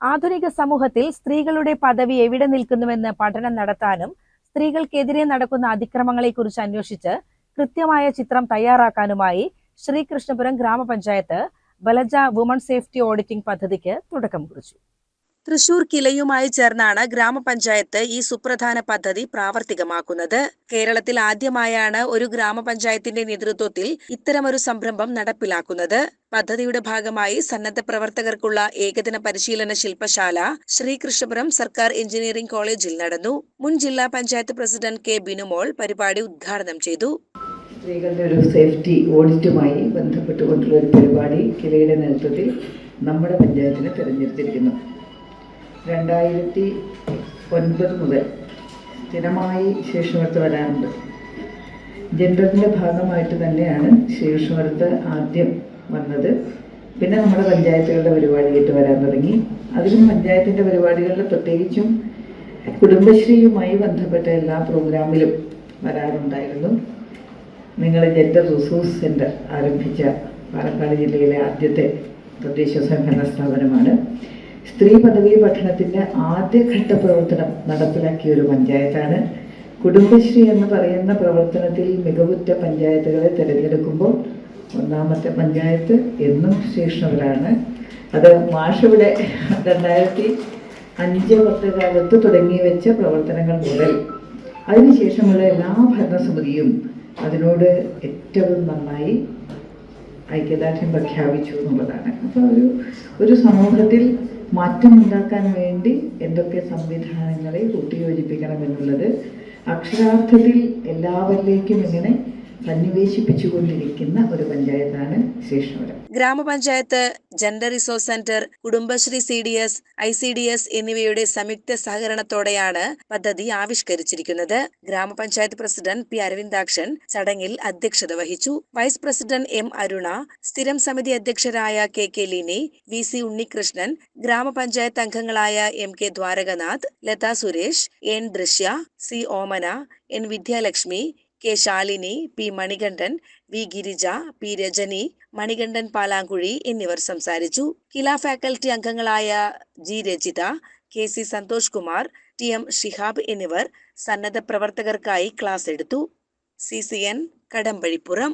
ആധുനിക സമൂഹത്തിൽ സ്ത്രീകളുടെ പദവി എവിടെ നിൽക്കുന്നുവെന്ന് പഠനം നടത്താനും സ്ത്രീകൾക്കെതിരെ നടക്കുന്ന അതിക്രമങ്ങളെക്കുറിച്ച് അന്വേഷിച്ച് കൃത്യമായ ചിത്രം തയ്യാറാക്കാനുമായി ശ്രീകൃഷ്ണപുരം ഗ്രാമപഞ്ചായത്ത് ബലജ വുമൺ സേഫ്റ്റി ഓഡിറ്റിംഗ് പദ്ധതിക്ക് തുടക്കം കുറിച്ചു. തൃശൂർ കിലയുമായി ചേർന്നാണ് ഗ്രാമപഞ്ചായത്ത് ഈ സുപ്രധാന പദ്ധതി പ്രാവർത്തികമാക്കുന്നത്. കേരളത്തിൽ ആദ്യമായാണ് ഒരു ഗ്രാമപഞ്ചായത്തിന്റെ നേതൃത്വത്തിൽ ഇത്തരമൊരു സംരംഭം നടപ്പിലാക്കുന്നത്. പദ്ധതിയുടെ ഭാഗമായി സന്നദ്ധ പ്രവർത്തകർക്കുള്ള ഏകദിന പരിശീലന ശില്പശാല ശ്രീകൃഷ്ണപുരം സർക്കാർ എഞ്ചിനീയറിംഗ് കോളേജിൽ നടന്നു. മുൻ ജില്ലാ പഞ്ചായത്ത് പ്രസിഡന്റ് കെ ബിനുമോൾ പരിപാടി ഉദ്ഘാടനം ചെയ്തു. സ്ത്രീകളുടെ ഒരു സേഫ്റ്റി ഓഡിറ്റുമായി ബന്ധപ്പെട്ടുകൊണ്ടുള്ള ഒരു പരിപാടി കിലയുടെ നേതൃത്വത്തിൽ നമ്മുടെ പഞ്ചായത്തിന് തിരഞ്ഞെടുത്തിരിക്കുന്നു. രണ്ടായിരത്തി ഒൻപത് മുതൽ സ്ഥിരമായി ശേഷമരത്ത് വരാറുണ്ട്. ജെൻഡറിന്റെ ഭാഗമായിട്ട് തന്നെയാണ് ശേഷമരത്ത് ആദ്യം വന്നത്. പിന്നെ നമ്മുടെ പഞ്ചായത്തുകളുടെ പരിപാടിയായിട്ട് വരാൻ തുടങ്ങി. അതിലും പഞ്ചായത്തിന്റെ പരിപാടികളിൽ പ്രത്യേകിച്ചും കുടുംബശ്രീയുമായി ബന്ധപ്പെട്ട എല്ലാ പ്രോഗ്രാമിലും വരാറുണ്ടായിരുന്നു. നിങ്ങൾ ജെൻഡർ റിസോഴ്സ് സെന്റർ ആരംഭിച്ച പാലക്കാട് ജില്ലയിലെ ആദ്യത്തെ തദ്ദേശ സംഘടന സ്ഥാപനമാണ്. സ്ത്രീ പദവി പഠനത്തിന്റെ ആദ്യഘട്ട പ്രവർത്തനം നടപ്പിലാക്കിയ ഒരു പഞ്ചായത്താണ്. കുടുംബശ്രീ എന്ന് പറയുന്ന പ്രവർത്തനത്തിൽ മികവുറ്റ പഞ്ചായത്തുകളെ തിരഞ്ഞെടുക്കുമ്പോൾ ഒന്നാമത്തെ പഞ്ചായത്ത് എന്നും ശേഷവരാണ് അത് മാഷവിടെ രണ്ടായിരത്തി അഞ്ച് പത്ത് കാലത്ത് തുടങ്ങി വെച്ച പ്രവർത്തനങ്ങൾ മുതൽ അതിനുശേഷമുള്ള എല്ലാ ഭരണസമിതിയും അതിനോട് ഏറ്റവും നന്നായി ഐക്യദാർഢ്യം പ്രഖ്യാപിച്ചു എന്നുള്ളതാണ്. അപ്പോൾ ഒരു ഒരു സമൂഹത്തിൽ മാറ്റമുണ്ടാക്കാൻ വേണ്ടി എന്തൊക്കെ സംവിധാനങ്ങളെ കൂട്ടിയോജിപ്പിക്കണം എന്നുള്ളത് അക്ഷരാർത്ഥത്തിൽ എല്ലാവരിലേക്കും ഇങ്ങനെ സന്നിവേശിപ്പിച്ചുകൊണ്ടിരിക്കുന്ന ഒരു പഞ്ചായത്താണ് ശേഷവരം ഗ്രാമപഞ്ചായത്ത് gender resource centre Kudumbashree C D S I C D S എന്നിവയുടെ സംയുക്ത സഹകരണത്തോടെയാണ് പദ്ധതി ആവിഷ്കരിച്ചിരിക്കുന്നത്. ഗ്രാമപഞ്ചായത്ത് പ്രസിഡന്റ് പി അരവിന്ദാക്ഷൻ ചടങ്ങിൽ അധ്യക്ഷത വഹിച്ചു. വൈസ് പ്രസിഡന്റ് എം അരുണ സ്ഥിരം സമിതി അധ്യക്ഷരായ K K Lini V C Unnikrishnan ഗ്രാമപഞ്ചായത്ത് അംഗങ്ങളായ M K Dwarakanath Latha Suresh N Drishya C Omana N Vidyalakshmi K Shalini P Manikandan V Girija P Rajani Manikandan Palankuzhi എന്നിവർ സംസാരിച്ചു. കില faculty അംഗങ്ങളായ G Rajitha K C Santhosh Kumar T M Shihab എന്നിവർ സന്നദ്ധ പ്രവർത്തകർക്കായി class എടുത്തു. C C N Kadampazhipuram.